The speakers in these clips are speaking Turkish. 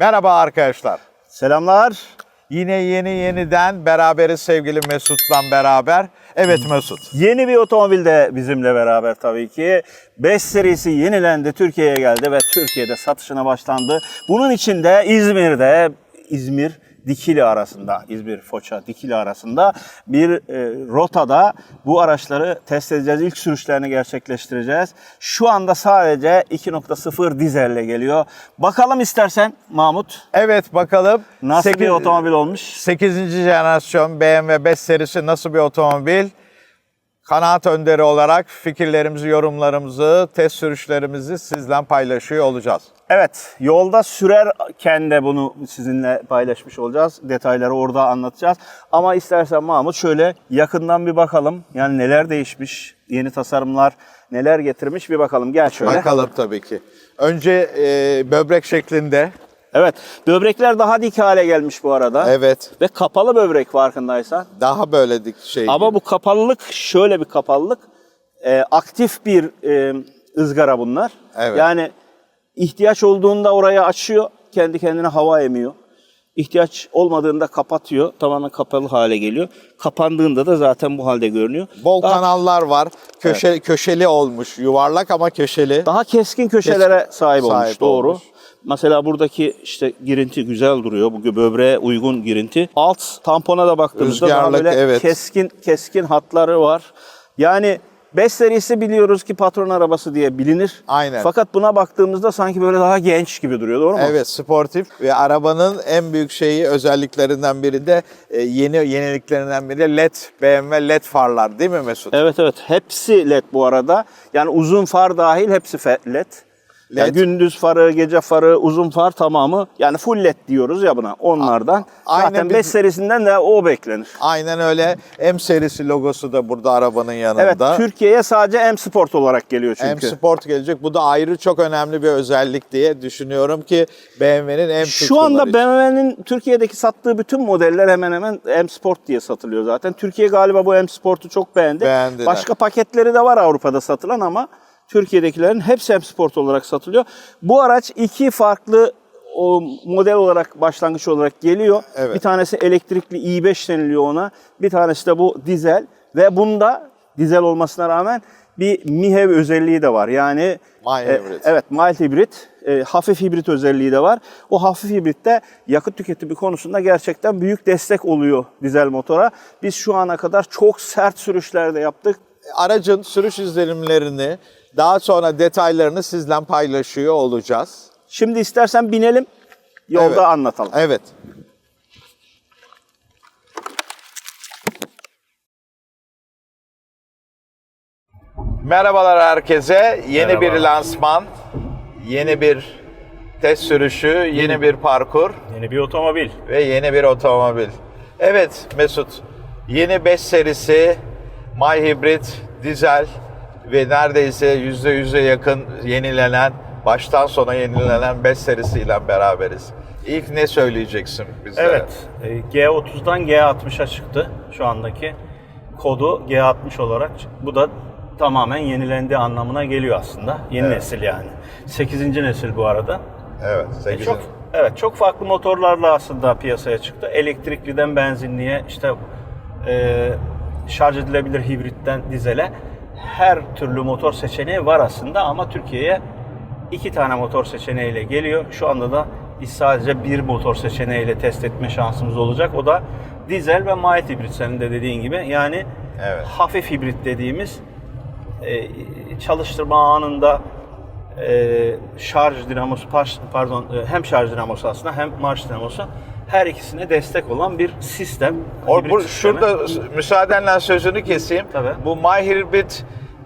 Merhaba arkadaşlar. Selamlar. Yine yeni yeniden beraberiz sevgili Mesut'la beraber. Evet Mesut. Yeni bir otomobil de bizimle beraber tabii ki. 5 serisi yenilendi, Türkiye'ye geldi ve Türkiye'de satışına başlandı. Bunun için de İzmir'de, İzmir Dikili arasında, İzmir Foça Dikili arasında bir e, rotada bu araçları test edeceğiz. İlk sürüşlerini gerçekleştireceğiz. Şu anda sadece 2.0 dizelle geliyor. Bakalım istersen Mahmut Evet bakalım. nasıl bir Sekiz- otomobil olmuş? 8. jenerasyon BMW 5 serisi nasıl bir otomobil? Kanaat önderi olarak fikirlerimizi, yorumlarımızı, test sürüşlerimizi sizle paylaşıyor olacağız. Evet, yolda sürerken de bunu sizinle paylaşmış olacağız. Detayları orada anlatacağız. Ama istersen Mahmut şöyle yakından bir bakalım. Yani neler değişmiş, yeni tasarımlar neler getirmiş bir bakalım. Gel şöyle. Bakalım tabii ki. Önce e, böbrek şeklinde. Evet, böbrekler daha dik hale gelmiş bu arada. Evet. Ve kapalı böbrek farkındaysan. Daha böyle dik şey. Ama bu kapalılık şöyle bir kapalılık. Ee, aktif bir e, ızgara bunlar. Evet. Yani ihtiyaç olduğunda orayı açıyor, kendi kendine hava emiyor. İhtiyaç olmadığında kapatıyor, tamamen kapalı hale geliyor. Kapandığında da zaten bu halde görünüyor. Bol daha, kanallar var. Köşe köşeli olmuş. Yuvarlak ama köşeli. daha keskin köşelere Keskin- sahip olmuş, sahip doğru. olmuş. Mesela buradaki işte girinti güzel duruyor. Bu böbreğe uygun girinti. Alt tampona da baktığımızda daha Rüzgarlık, böyle evet. keskin keskin hatları var. Yani 5 serisi biliyoruz ki patron arabası diye bilinir. Aynen. Fakat buna baktığımızda sanki böyle daha genç gibi duruyor doğru mu? Evet sportif ve arabanın en büyük şeyi özelliklerinden biri de e, yeni yeniliklerinden biri de LED BMW LED farlar değil mi Mesut? Evet evet. Hepsi led bu arada. Yani uzun far dahil hepsi fe- led. Yani gündüz farı, gece farı, uzun far tamamı. Yani full led diyoruz ya buna onlardan. aynen Zaten biz- 5 serisinden de o beklenir. Aynen öyle. M serisi logosu da burada arabanın yanında. Evet Türkiye'ye sadece M Sport olarak geliyor M çünkü. Sport gelecek. Bu da ayrı çok önemli bir özellik diye düşünüyorum ki BMW'nin en Şu anda BMW'nin Türkiye'deki sattığı bütün modeller hemen hemen M Sport diye satılıyor zaten. Türkiye galiba bu M Sport'u çok beğendi. Beğendiler. Başka paketleri de var Avrupa'da satılan ama Türkiye'dekilerin hepsi M Sport olarak satılıyor. Bu araç iki farklı o model olarak başlangıç olarak geliyor. Evet. Bir tanesi elektrikli i5 deniliyor ona. Bir tanesi de bu dizel ve bunda dizel olmasına rağmen bir MIHEV özelliği de var. Yani Mild e, hibrit. Evet, mild hibrit, e, hafif hibrit özelliği de var. O hafif hibritte yakıt tüketimi konusunda gerçekten büyük destek oluyor dizel motora. Biz şu ana kadar çok sert sürüşler de yaptık. Aracın sürüş izlenimlerini daha sonra detaylarını sizle paylaşıyor olacağız. Şimdi istersen binelim, yolda Evet. anlatalım. Evet. Merhabalar herkese. Yeni Merhaba. bir lansman, yeni bir test sürüşü, yeni bir parkur Yeni bir otomobil. ve yeni bir otomobil. Evet Mesut, yeni 5 serisi My Hybrid dizel ve neredeyse %100'e yakın yenilenen, baştan sona yenilenen 5 serisiyle beraberiz. İlk ne söyleyeceksin bize? Evet, e, G30'dan G60'a çıktı şu andaki kodu G60 olarak. Bu da tamamen yenilendi anlamına geliyor aslında. Yeni Evet. nesil yani. 8. nesil bu arada. Evet, E, 8. çok evet çok farklı motorlarla aslında piyasaya çıktı. Elektrikliden benzinliğe işte e, şarj edilebilir hibritten dizele her türlü motor seçeneği var aslında ama Türkiye'ye iki tane motor seçeneğiyle geliyor. Şu anda da biz sadece bir motor seçeneğiyle test etme şansımız olacak. O da dizel ve mild hibrit senin de dediğin gibi. Yani Evet. hafif hibrit dediğimiz e, çalıştırma anında e, şarj dinamosu par- pardon e, hem şarj dinamosu aslında hem marş dinamosu her ikisine destek olan bir sistem. O, hibrit bu, şurada müsaadenle sözünü keseyim. Tabii. Bu My Hybrid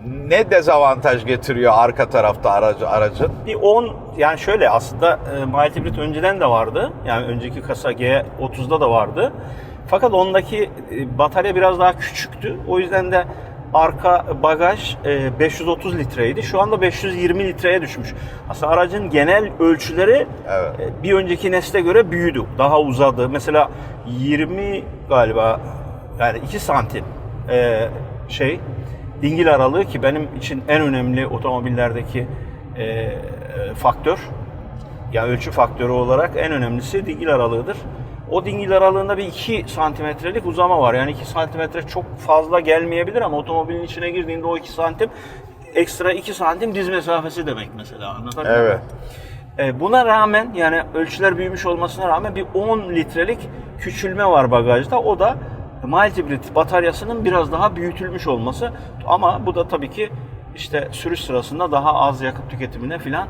ne dezavantaj getiriyor arka tarafta aracı, aracın? Bir 10 yani şöyle aslında e, mild hibrit önceden de vardı. Yani önceki kasa G30'da da vardı. Fakat ondaki e, batarya biraz daha küçüktü. O yüzden de arka bagaj e, 530 litreydi. Şu anda 520 litreye düşmüş. Aslında aracın genel ölçüleri Evet. e, bir önceki nesle göre büyüdü. Daha uzadı. Mesela 20 galiba yani 2 santim e, şey dingil aralığı ki benim için en önemli otomobillerdeki e, e, faktör. ya ölçü faktörü olarak en önemlisi dingil aralığıdır. O dingil aralığında bir 2 santimetrelik uzama var. Yani 2 santimetre çok fazla gelmeyebilir ama otomobilin içine girdiğinde o 2 santim ekstra 2 santim diz mesafesi demek mesela. Anlatabiliyor muyum? Evet. E, buna rağmen yani ölçüler büyümüş olmasına rağmen bir 10 litrelik küçülme var bagajda. O da mild hibrit bataryasının biraz daha büyütülmüş olması. Ama bu da tabii ki işte sürüş sırasında daha az yakıt tüketimine filan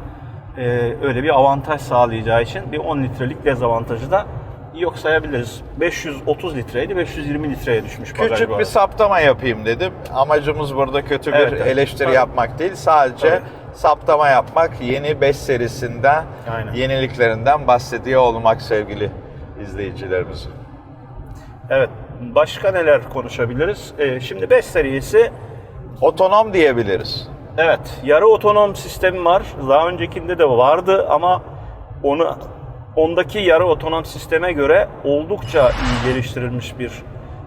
e, öyle bir avantaj sağlayacağı için bir 10 litrelik dezavantajı da yok sayabiliriz. 530 litreydi, 520 litreye düşmüş bagaj Küçük bir saptama yapayım dedim. Amacımız burada kötü bir Evet, evet. eleştiri Tabii. yapmak değil. Sadece Tabii. saptama yapmak, yeni 5 serisinden, Aynen. yeniliklerinden bahsediyor olmak sevgili izleyicilerimiz. Evet. Başka neler konuşabiliriz? E, şimdi 5 serisi Otonom diyebiliriz. Evet, yarı otonom sistemi var. Daha öncekinde de vardı ama onu ondaki yarı otonom sisteme göre oldukça iyi geliştirilmiş bir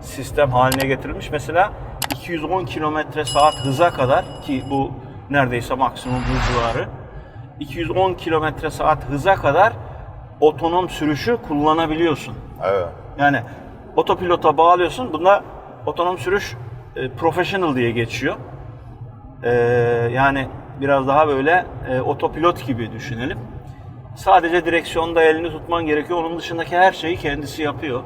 sistem haline getirilmiş. Mesela 210 kilometre saat hıza kadar ki bu neredeyse maksimum hız civarı. 210 kilometre saat hıza kadar otonom sürüşü kullanabiliyorsun. Evet. Yani otopilota bağlıyorsun. Bunda otonom sürüş e, professional diye geçiyor. E, yani biraz daha böyle e, otopilot gibi düşünelim. Sadece direksiyonda elini tutman gerekiyor. Onun dışındaki her şeyi kendisi yapıyor.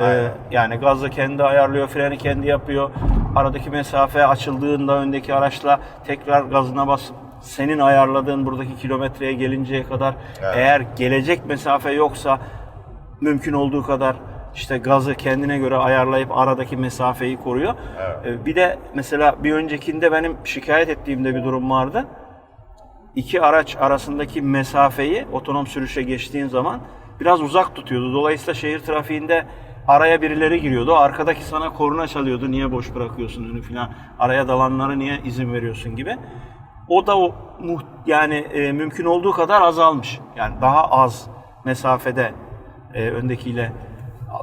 E, Aynen. yani gazı kendi ayarlıyor, freni kendi yapıyor. Aradaki mesafe açıldığında öndeki araçla tekrar gazına basıp senin ayarladığın buradaki kilometreye gelinceye kadar Evet. eğer gelecek mesafe yoksa mümkün olduğu kadar işte gazı kendine göre ayarlayıp aradaki mesafeyi koruyor. Evet. Ee, Bir de mesela bir öncekinde benim şikayet ettiğimde bir durum vardı. İki araç arasındaki mesafeyi otonom sürüşe geçtiğin zaman biraz uzak tutuyordu. Dolayısıyla şehir trafiğinde araya birileri giriyordu. Arkadaki sana korna çalıyordu. Niye boş bırakıyorsun önü falan. Araya dalanlara niye izin veriyorsun gibi. O da o yani e, mümkün olduğu kadar azalmış. Yani daha az mesafede e, öndekiyle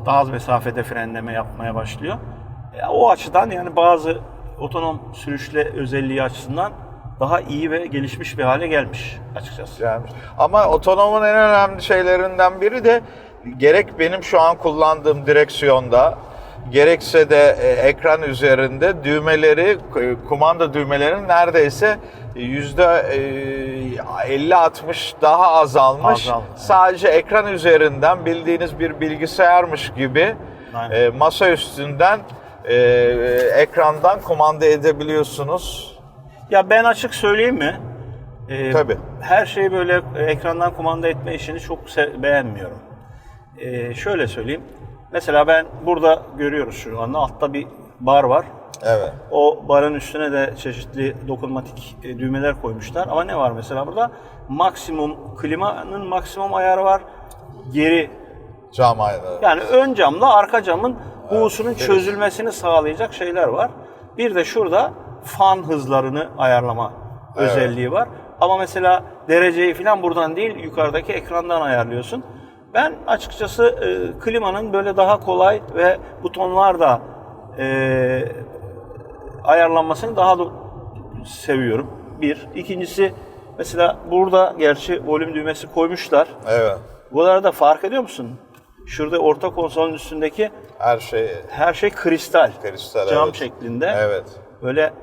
daha az mesafede frenleme yapmaya başlıyor. E, o açıdan yani bazı otonom sürüşle özelliği açısından daha iyi ve gelişmiş bir hale gelmiş açıkçası. Güzelmiş. Ama otonomun en önemli şeylerinden biri de gerek benim şu an kullandığım direksiyonda gerekse de e, ekran üzerinde düğmeleri, e, kumanda düğmelerinin neredeyse yüzde e, 50-60 daha azalmış. Evet. Sadece ekran üzerinden bildiğiniz bir bilgisayarmış gibi Aynen. e, masa üstünden e, ekrandan kumanda edebiliyorsunuz. Ya ben açık söyleyeyim mi? Ee, Tabii. Her şeyi böyle ekrandan kumanda etme işini çok beğenmiyorum. Ee, şöyle söyleyeyim. Mesela ben burada görüyoruz şu anda altta bir bar var. Evet. O barın üstüne de çeşitli dokunmatik e, düğmeler koymuşlar. Ama ne var mesela burada? Maksimum klimanın maksimum ayarı var. Geri Cam aynağı. yani ön camla arka camın buğusunun evet. çözülmesini sağlayacak şeyler var. Bir de şurada fan hızlarını ayarlama Evet. özelliği var. Ama mesela dereceyi falan buradan değil yukarıdaki ekrandan ayarlıyorsun. Ben açıkçası e, klimanın böyle daha kolay ve butonlarda e, ayarlanmasını daha da seviyorum. Bir. İkincisi mesela burada gerçi volüm düğmesi koymuşlar. Evet. Bu arada fark ediyor musun? Şurada orta konsolun üstündeki Her şey her şey kristal. kristal. Cam evet. şeklinde. Evet. Böyle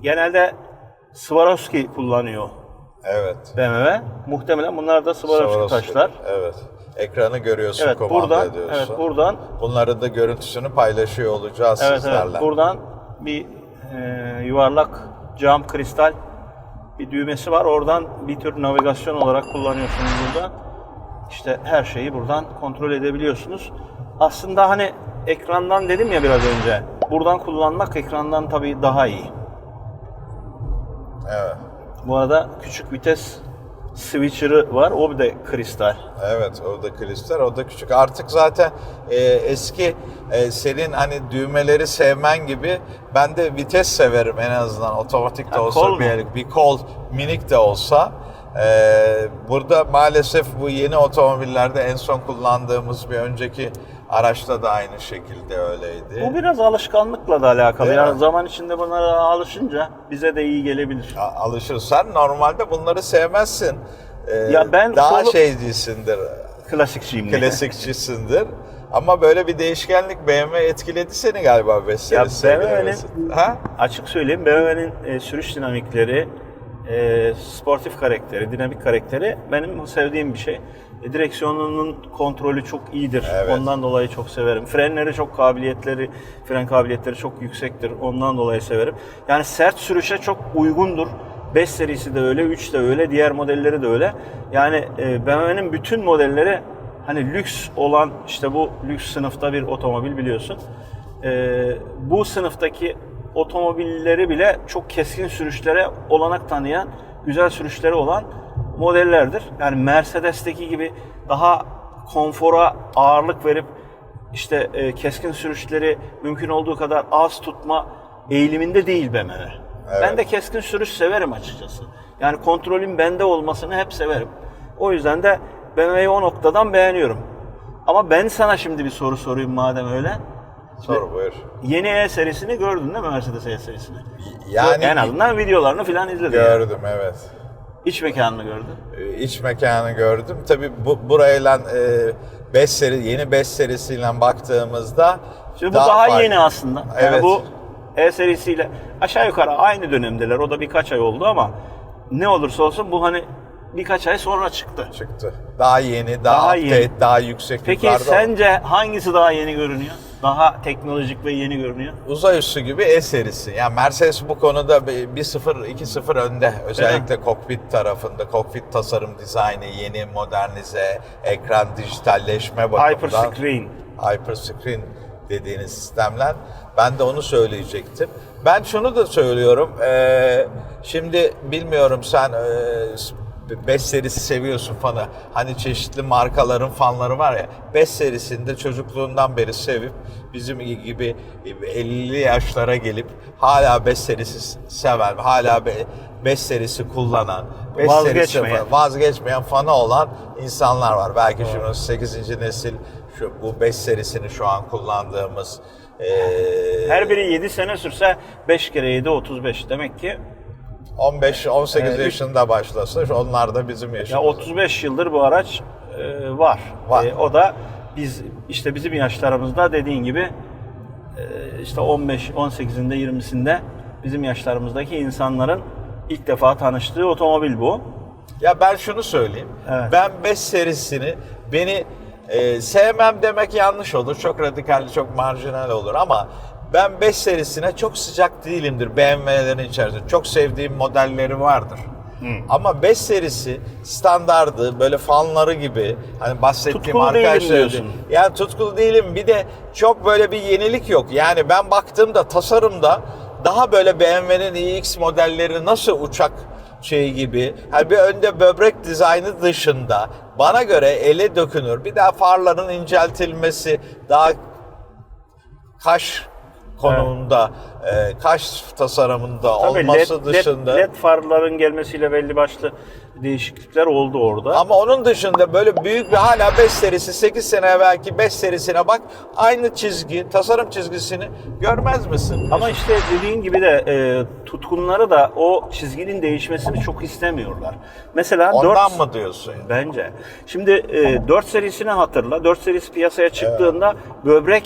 genelde Swarovski kullanıyor Evet. BMW. Muhtemelen bunlar da Swarovski, Swarovski. taşlar. Evet. Ekranı görüyorsun, Evet kumanda buradan ediyorsun. evet buradan Bunların da görüntüsünü paylaşıyor olacağız evet sizlerle. evet buradan bir e, yuvarlak cam kristal bir düğmesi var. Oradan bir tür navigasyon olarak kullanıyorsunuz burada. İşte her şeyi buradan kontrol edebiliyorsunuz. Aslında hani ekrandan dedim ya biraz önce. Buradan kullanmak ekrandan tabii daha iyi. Evet. Bu arada küçük vites switcher'ı var. O bir de kristal. Evet, o da kristal, o da küçük. Artık zaten e, eski e, senin hani düğmeleri sevmen gibi ben de vites severim en azından otomatik de Ha, olsa bir, bir kol minik de olsa. E, burada maalesef bu yeni otomobillerde en son kullandığımız bir önceki araçta da aynı şekilde öyleydi. Bu biraz alışkanlıkla da alakalı. Değil yani mi? zaman içinde bunlara alışınca bize de iyi gelebilir. A- alışırsan normalde bunları sevmezsin. e, Ya ben daha kolu- şeycisindir, Klasikçiyim. klasikçisindir. Ama böyle bir değişkenlik BMW etkiledi seni galiba 5 serisi. sevgili BMW'nin. Ha? Açık söyleyeyim BMW'nin e, sürüş dinamikleri, e, sportif karakteri, dinamik karakteri benim sevdiğim bir şey. E, direksiyonunun kontrolü çok iyidir. Evet. Ondan dolayı çok severim. Frenleri çok kabiliyetleri, fren kabiliyetleri çok yüksektir. Ondan dolayı severim. Yani sert sürüşe çok uygundur. 5 serisi de öyle, 3 de öyle, diğer modelleri de öyle. Yani e, BMW'nin bütün modelleri hani lüks olan işte bu lüks sınıfta bir otomobil biliyorsun. Ee, bu sınıftaki otomobilleri bile çok keskin sürüşlere olanak tanıyan, güzel sürüşleri olan modellerdir. Yani Mercedes'teki gibi daha konfora ağırlık verip işte e, keskin sürüşleri mümkün olduğu kadar az tutma eğiliminde değil BMW. Evet. Ben de keskin sürüş severim açıkçası. Yani kontrolün bende olmasını hep severim. O yüzden de BMW'yi o noktadan beğeniyorum. Ama ben sana şimdi bir soru sorayım madem öyle. Sor buyur. Yeni E serisini gördün değil mi Mercedes E serisini? Yani en azından videolarını falan izledin. yani. gördüm evet. İç mekanını gördün. Ee, iç mekanı gördüm. Tabii bu, burayla 5 seri yeni 5 serisiyle baktığımızda Şimdi bu daha, farklı. yeni aslında. Yani Evet. bu E serisiyle aşağı yukarı aynı dönemdeler. O da birkaç ay oldu ama ne olursa olsun bu hani birkaç ay sonra çıktı. çıktı. Daha yeni, daha, Daha update, yeni. daha yüksek Peki sence hangisi daha yeni görünüyor? Daha teknolojik ve yeni görünüyor? uzay üstü gibi E serisi. Yani Mercedes bu konuda bir 1-0, 2-0 önde. Özellikle kokpit tarafında. Kokpit tasarım dizaynı, yeni modernize, ekran dijitalleşme bakımından. Hyperscreen. Hyperscreen dediğiniz sistemler. Ben de onu söyleyecektim. Ben şunu da söylüyorum. Ee, şimdi bilmiyorum sen e, 5 serisi seviyorsun fanı. Hani çeşitli markaların fanları var ya. 5 serisinde çocukluğundan beri sevip bizim gibi 50 yaşlara gelip hala 5 serisi seven, hala 5 serisi kullanan, 5 serisi Vazgeçmeyen. fanı olan insanlar var. Belki şimdi 8. nesil şu bu 5 serisini şu an kullandığımız eee, Her biri 7 sene sürse 5 kere 7 35. Demek ki 15 18 Evet. yaşında başlasa onlar da bizim ya yaşımız. 35 yıldır bu araç e, var. Var. E, o da biz işte bizim yaşlarımızda dediğin gibi e, işte 15 18'inde 20'sinde bizim yaşlarımızdaki insanların ilk defa tanıştığı otomobil bu. Ya ben şunu söyleyeyim. Evet. Ben 5 serisini beni e, sevmem demek yanlış olur. Çok radikal, çok marjinal olur ama ben 5 serisine çok sıcak değilimdir BMW'lerin içerisinde. Çok sevdiğim modelleri vardır. Ama 5 serisi standardı böyle fanları gibi hani bahsettiğim Tutkulu arkadaşlar yani tutkulu değilim bir de çok böyle bir yenilik yok. Yani ben baktığımda tasarımda daha böyle BMW'nin iX modelleri nasıl uçak şey gibi. Hani bir önde böbrek dizaynı dışında bana göre ele dökünür. Bir daha farların inceltilmesi, daha kaş konumunda, e, kaş tasarımında Tabii olması LED, LED dışında. LED farların gelmesiyle belli başlı değişiklikler oldu orada. Ama onun dışında böyle büyük bir hala 5 serisi 8 sene evvelki 5 serisine bak aynı çizgi, tasarım çizgisini görmez misin? Ama işte dediğin gibi de e, tutkunları da o çizginin değişmesini çok istemiyorlar. Mesela Ondan 4 mı diyorsun? yani? Bence. Şimdi e, 4 serisini hatırla. 4 serisi piyasaya çıktığında böbrek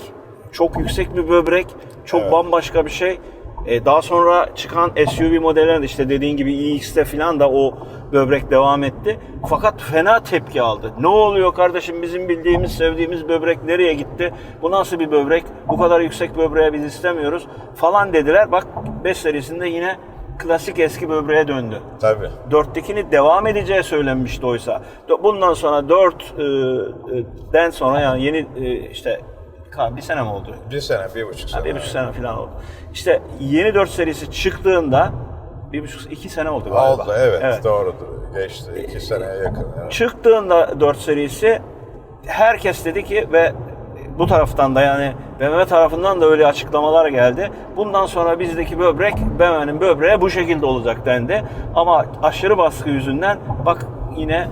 çok yüksek bir böbrek, çok Evet. bambaşka bir şey. E, daha sonra çıkan SUV modellerinde işte dediğin gibi iX'te falan da o böbrek devam etti. Fakat fena tepki aldı. Ne oluyor kardeşim bizim bildiğimiz, sevdiğimiz böbrek nereye gitti? Bu nasıl bir böbrek? Bu kadar yüksek böbreği biz istemiyoruz falan dediler. Bak 5 serisinde yine klasik eski böbreğe döndü. Tabii. 4'tekini devam edeceği söylenmişti oysa. Bundan sonra 4'den sonra yani yeni e, işte bir sene mi oldu? Bir sene, bir buçuk sene. Ha, bir buçuk sene falan oldu. İşte yeni 4 serisi çıktığında bir buçuk iki sene oldu galiba. Oldu evet, doğrudur. Geçti iki seneye yakın. yani. Çıktığında 4 serisi herkes dedi ki ve bu taraftan da yani BMW tarafından da öyle açıklamalar geldi. Bundan sonra bizdeki böbrek BMW'nin böbreği bu şekilde olacak dendi. Ama aşırı baskı yüzünden bak yine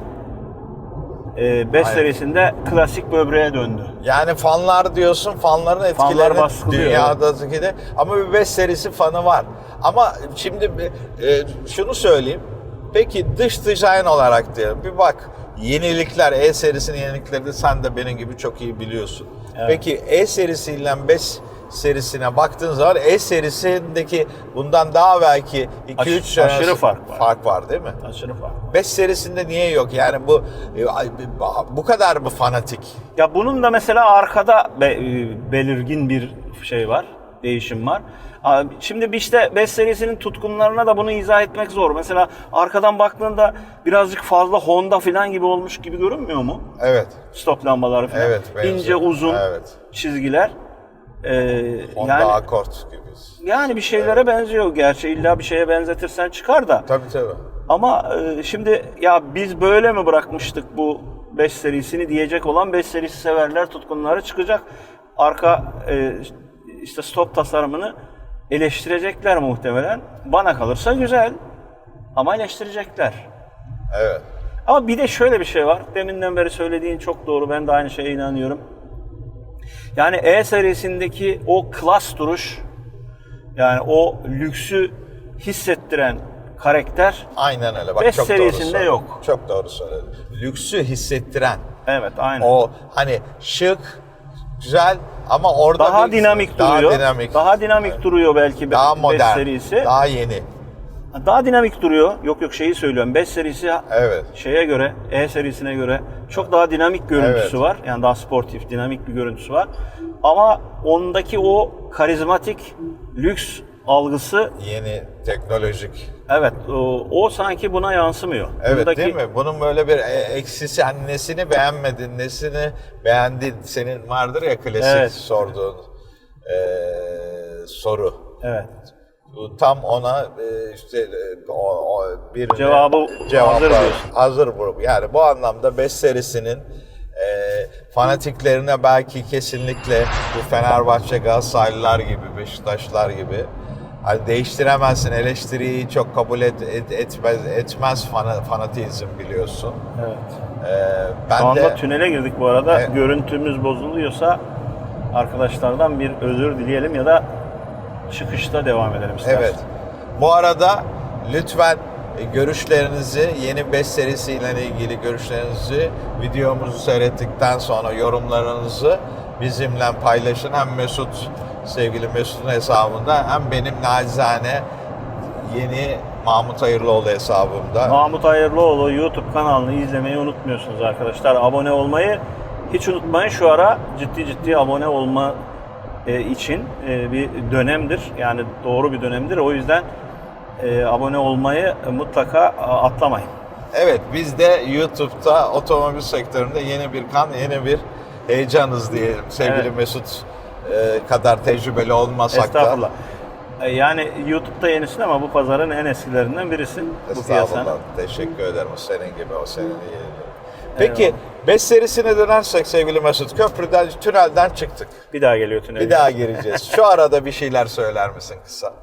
5 Aynen. serisinde klasik böbreğe döndü. Yani fanlar diyorsun, fanların etkilerini baskılıyor. dünyadaki de ama bir 5 serisi fanı var. Ama şimdi e, şunu söyleyeyim. Peki dış dizayn olarak diyelim. Bir bak yenilikler, E serisinin yenilikleri de sen de benim gibi çok iyi biliyorsun. Peki E serisiyle 5 serisine baktığın zaman E serisindeki bundan daha belki 2-3 Aş- sene aşırı fark var. fark var değil mi? Aşırı fark. 5 serisinde niye yok? Yani bu e, bu kadar mı fanatik? Ya bunun da mesela arkada be- e, belirgin bir şey var, değişim var. Şimdi bir işte 5 serisinin tutkunlarına da bunu izah etmek zor. Mesela arkadan baktığında birazcık fazla Honda falan gibi olmuş gibi görünmüyor mu? Evet. Stop lambaları falan. Evet, benziyor. İnce uzun Evet. çizgiler. Ee, Honda yani Accord gibi. yani bir şeylere benziyor. Gerçi illa bir şeye benzetirsen çıkar da. Tabii tabii. Ama e, şimdi ya biz böyle mi bırakmıştık bu 5 serisini diyecek olan 5 serisi severler tutkunları çıkacak. Arka e, işte stop tasarımını eleştirecekler muhtemelen. Bana kalırsa güzel ama eleştirecekler. Evet. Ama bir de şöyle bir şey var. Deminden beri söylediğin çok doğru. Ben de aynı şeye inanıyorum. Yani E serisindeki o klas duruş yani o lüksü hissettiren karakter Aynen öyle. Bak Beş çok doğru serisinde söyledin. yok. Çok doğru söyledin. Lüksü hissettiren. Evet aynen. O hani şık, güzel ama orada daha bir- dinamik daha duruyor. dinamik. Daha dinamik duruyor belki be- daha beş modern, serisi. Daha... daha dinamik duruyor. Yok yok şeyi söylüyorum. 5 serisi Evet. şeye göre, E serisine göre çok daha dinamik görüntüsü Evet. var. Yani daha sportif, dinamik bir görüntüsü var. Ama ondaki o karizmatik lüks algısı Yeni, teknolojik. evet o, o sanki buna yansımıyor. Evet Bundaki- değil mi? Bunun böyle bir e- eksisi hani nesini beğenmedin, nesini beğendin. Senin vardır ya klasik Evet. sorduğun e, soru. Evet. Tam ona e, işte e, o, o bir Cevabı cevap hazır var. Hazır bu. Yani bu anlamda 5 serisinin e, fanatiklerine belki kesinlikle bu Fenerbahçe Galatasaraylılar gibi, Beşiktaşlar gibi hani değiştiremezsin eleştiriyi çok kabul et, et- etmez etmez fana- fanatizm biliyorsun. Evet. E, ben Şu anda de tünele girdik bu arada. Evet. Görüntümüz bozuluyorsa arkadaşlardan bir özür dileyelim ya da çıkışta devam edelim istersen. Evet. Bu arada lütfen e, görüşlerinizi, yeni 5 serisiyle ilgili görüşlerinizi videomuzu seyrettikten sonra yorumlarınızı bizimle paylaşın. Hem Mesut, sevgili Mesut'un hesabında hem benim nacizane yeni Mahmut Hayırlıoğlu hesabımda. Mahmut Hayırlıoğlu YouTube kanalını izlemeyi unutmuyorsunuz arkadaşlar. Abone olmayı hiç unutmayın. Şu ara ciddi ciddi abone olma için e, bir dönemdir. Yani doğru bir dönemdir. O yüzden e, abone olmayı mutlaka atlamayın. Evet biz de YouTube'da otomobil sektöründe yeni bir kan, yeni bir heyecanız diyelim. Sevgili Evet. Mesut e, kadar tecrübeli olmasak da. Estağfurullah. E, Yani YouTube'da yenisin ama bu pazarın en eskilerinden birisin. Bu piyasanın. Estağfurullah. Teşekkür ederim. O senin gibi, o senin iyi. Peki 5 serisine dönersek sevgili Mesut, köprüden, tünelden çıktık. Bir daha geliyor tünel. Bir daha gireceğiz. Şu arada bir şeyler söyler misin kısa?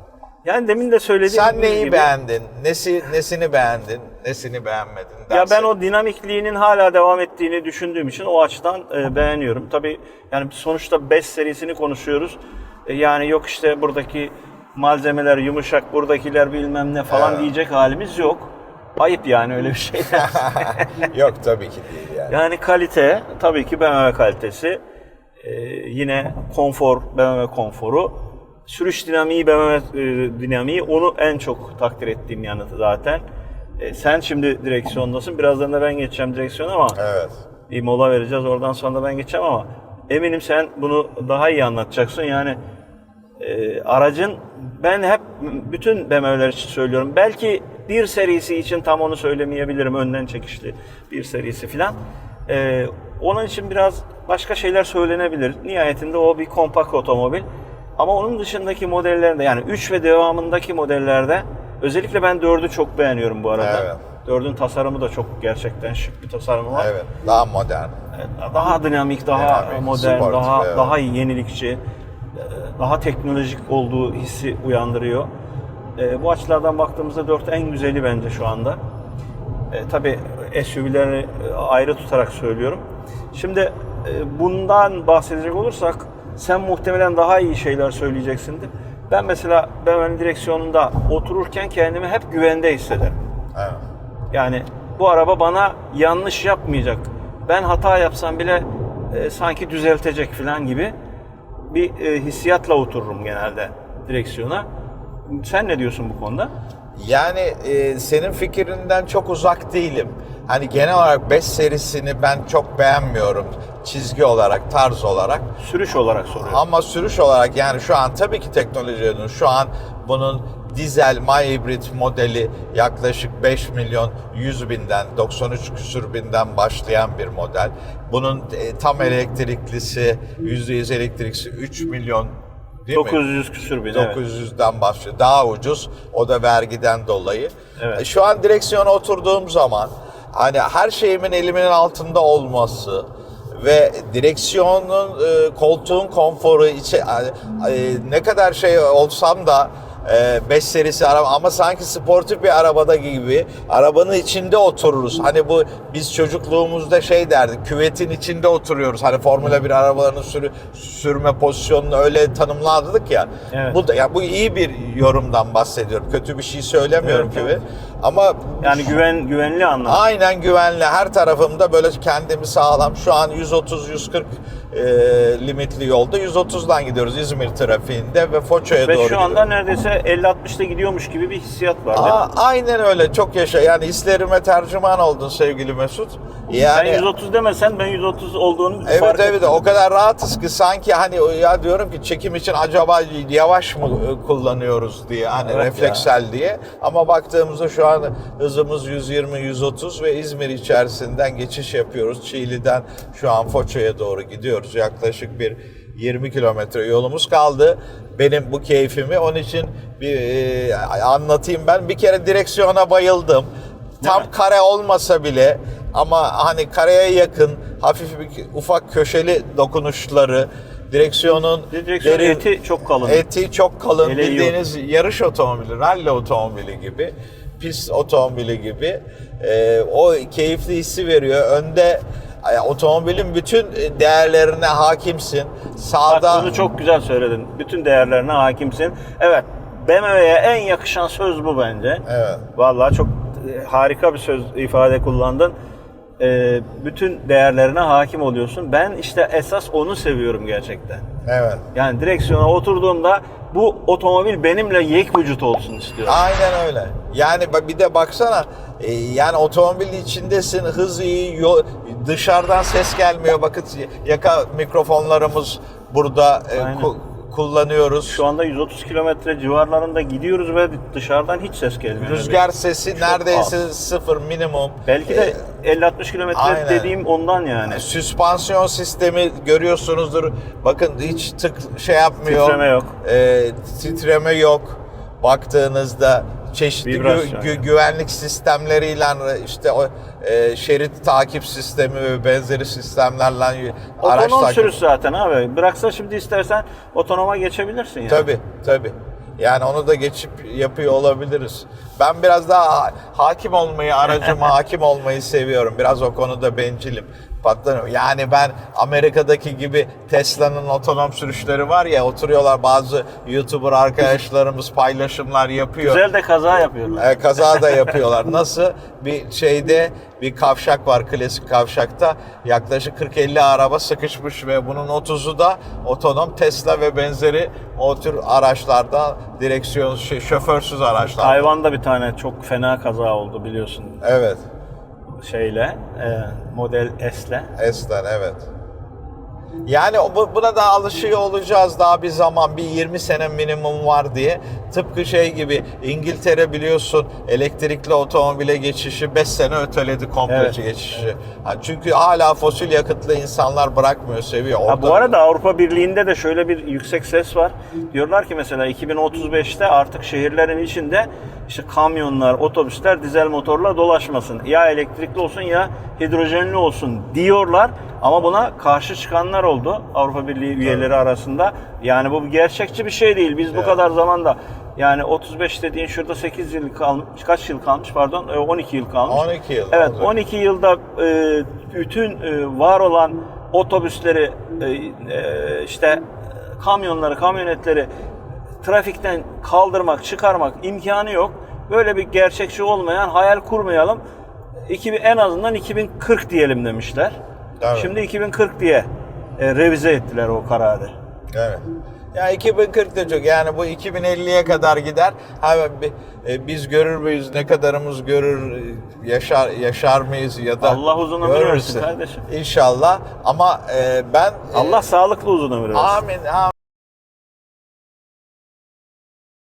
Yani demin de söylediğim Sen neyi gibi, beğendin? Nesi, nesini beğendin? Nesini beğenmedin? Ya dersin. ben o dinamikliğinin hala devam ettiğini düşündüğüm için o açıdan e, beğeniyorum. Tabii yani sonuçta 5 serisini konuşuyoruz. E, yani yok işte buradaki malzemeler yumuşak, buradakiler bilmem ne falan Evet. diyecek halimiz yok. Ayıp yani öyle bir şey. Yok tabii ki değil yani. yani kalite tabii ki BMW kalitesi. E, yine konfor, BMW konforu. Sürüş dinamiği, BMW e, dinamiği onu en çok takdir ettiğim yanı zaten. E, sen şimdi direksiyondasın. Birazdan da ben geçeceğim direksiyona ama Evet. bir mola vereceğiz. Oradan sonra da ben geçeceğim ama eminim sen bunu daha iyi anlatacaksın. Yani e, aracın ben hep bütün BMW'ler için söylüyorum. Belki bir serisi için tam onu söylemeyebilirim. Önden çekişli bir serisi falan. E, onun için biraz başka şeyler söylenebilir. Nihayetinde o bir kompakt otomobil. Ama onun dışındaki modellerinde yani 3 ve devamındaki modellerde özellikle ben 4'ü çok beğeniyorum bu arada. Evet. 4'ün tasarımı da çok gerçekten şık bir tasarımı var. Evet. Daha modern. Daha dinamik, daha Dinamik, modern, sportif, daha evet. daha yenilikçi, e, daha teknolojik olduğu hissi uyandırıyor. E, bu açılardan baktığımızda 4 en güzeli bence şu anda. E, tabii SUV'lerini ayrı tutarak söylüyorum. Şimdi e, bundan bahsedecek olursak sen muhtemelen daha iyi şeyler söyleyeceksindir. Ben mesela BMW'nin direksiyonunda otururken kendimi hep güvende hissederim. Evet. Yani bu araba bana yanlış yapmayacak. Ben hata yapsam bile e, sanki düzeltecek falan gibi bir e, hissiyatla otururum genelde direksiyona. Sen ne diyorsun bu konuda? Yani e, senin fikrinden çok uzak değilim. Hani genel olarak 5 serisini ben çok beğenmiyorum. Çizgi olarak, tarz olarak. Sürüş olarak soruyorum. Ama sürüş olarak yani şu an tabii ki teknolojinin şu an bunun dizel My Hybrid modeli yaklaşık 5 milyon 100 binden 93 küsür binden başlayan bir model. Bunun e, tam elektriklisi %100 elektriklisi 3 milyon değil mi? 900 küsür bin. evet. 900'den başlıyor. Daha ucuz. O da vergiden dolayı. Evet. E, Şu an direksiyona oturduğum zaman hani her şeyimin elimin altında olması ve direksiyonun e, koltuğun konforu içe e, e, ne kadar şey olsam da 5 serisi araba ama sanki sportif bir arabada gibi arabanın içinde otururuz. Hani bu biz çocukluğumuzda şey derdik küvetin içinde oturuyoruz. Hani Formula 1 arabalarının sürü, sürme pozisyonunu öyle tanımladık ya. Evet. Bu da ya bu iyi bir yorumdan bahsediyorum. Kötü bir şey söylemiyorum Evet, gibi. evet. Ama Yani güven güvenli anlamda. aynen güvenli. Her tarafımda böyle kendimi sağlam. Şu an 130-140 e, limitli yolda 130'dan gidiyoruz İzmir trafiğinde ve Foça'ya Ve doğru şu anda gidiyoruz. neredeyse 50-60'da gidiyormuş gibi bir hissiyat var. Aa, aynen öyle. Çok yaşa. Yani hislerime tercüman oldun sevgili Mesut. Yani Sen 130 demesen ben 130 olduğunu Evet fark evet ettim. o kadar rahatız ki sanki hani ya diyorum ki çekim için acaba yavaş mı e, kullanıyoruz diye hani Evet refleksel diye ama baktığımızda şu an hızımız 120 130 ve İzmir içerisinden geçiş yapıyoruz. Çiğli'den şu an Foça'ya doğru gidiyoruz. Yaklaşık bir 20 kilometre yolumuz kaldı. Benim bu keyfimi onun için bir e, anlatayım ben. Bir kere direksiyona bayıldım. Tam mi? kare olmasa bile ama hani kareye yakın hafif bir ufak köşeli dokunuşları direksiyonun Direksiyon derin- eti çok kalın. eti çok kalın Ele iyi bildiğiniz yarış otomobili, rally otomobili gibi, pist otomobili gibi Ee, o keyifli hissi veriyor. Önde e, otomobilin bütün değerlerine hakimsin. Bak Sağda bunu çok güzel söyledin. Bütün değerlerine hakimsin. Evet. BMW'ye en yakışan söz bu bence. Evet. Vallahi çok e, harika bir söz ifade kullandın. E, bütün değerlerine hakim oluyorsun. Ben işte esas onu seviyorum gerçekten. evet. Yani direksiyona oturduğumda bu otomobil benimle yek vücut olsun istiyorum. Aynen öyle. Yani bir de baksana e, yani otomobilin içindesin hız iyi yo- dışarıdan ses gelmiyor bakın yaka mikrofonlarımız burada e, Aynen. Ku- kullanıyoruz. Şu anda 130 kilometre civarlarında gidiyoruz ve dışarıdan hiç ses gelmiyor. Rüzgar sesi Çok neredeyse az. sıfır minimum. Belki de E, 50-60 kilometre dediğim ondan yani. süspansiyon sistemi görüyorsunuzdur. Bakın hiç tık şey yapmıyor. Titreme yok. E, titreme yok. Baktığınızda çeşitli gü- gü- güvenlik sistemleriyle işte o e, şerit takip sistemi ve benzeri sistemlerle araç Otonom takip. sürüş zaten abi. Bıraksa şimdi istersen otonoma geçebilirsin yani. Tabii tabii. Yani onu da geçip yapıyor olabiliriz. Ben biraz daha ha- hakim olmayı, aracıma hakim olmayı seviyorum. Biraz o konuda bencilim. Patlanıyorum. Yani ben Amerika'daki gibi Tesla'nın otonom sürüşleri var ya oturuyorlar bazı YouTuber arkadaşlarımız paylaşımlar yapıyor. Güzel de kaza yapıyorlar. E, kaza da yapıyorlar. Nasıl? Bir şeyde bir kavşak var klasik kavşakta. Yaklaşık 40-50 araba sıkışmış ve bunun 30'u da otonom Tesla ve benzeri o tür araçlarda direksiyon şey, şoförsüz araçlar. Tayvan'da bir tane çok fena kaza oldu biliyorsun Evet. Şeyle, e, model S'le. Eslen evet. Yani buna da alışıyor olacağız daha bir zaman bir 20 sene minimum var diye. Tıpkı şey gibi İngiltere biliyorsun elektrikli otomobile geçişi 5 sene öteledi komple Evet. geçişi. Ha, çünkü hala fosil yakıtlı insanlar bırakmıyor seviyor. Ha, Orada- bu arada Avrupa Birliği'nde de şöyle bir yüksek ses var. Diyorlar ki mesela 2035'te artık şehirlerin içinde işte kamyonlar, otobüsler dizel motorla dolaşmasın. Ya elektrikli olsun ya hidrojenli olsun diyorlar. Ama buna karşı çıkanlar oldu Avrupa Birliği üyeleri arasında. Yani bu gerçekçi bir şey değil. Biz bu Evet. kadar zamanda yani 35 dediğin şurada 8 yıl kalmış, kaç yıl kalmış pardon? E, 12 yıl kalmış. 12 yıl Evet, olacak. 12 yılda e, bütün e, var olan otobüsleri e, e, işte kamyonları, kamyonetleri trafikten kaldırmak, çıkarmak imkanı yok. Böyle bir gerçekçi olmayan hayal kurmayalım. 2000, en azından 2040 diyelim demişler. Evet. Şimdi 2040 diye e, revize ettiler o kararı. Evet. Ya 2040 da çok yani bu 2050'ye kadar gider. Ha e, biz görür müyüz? Ne kadarımız görür? e, Yaşar yaşar mıyız ya da Allah uzun ömür versin kardeşim. İnşallah ama e, ben e, Allah sağlıklı uzun ömür versin. amin amin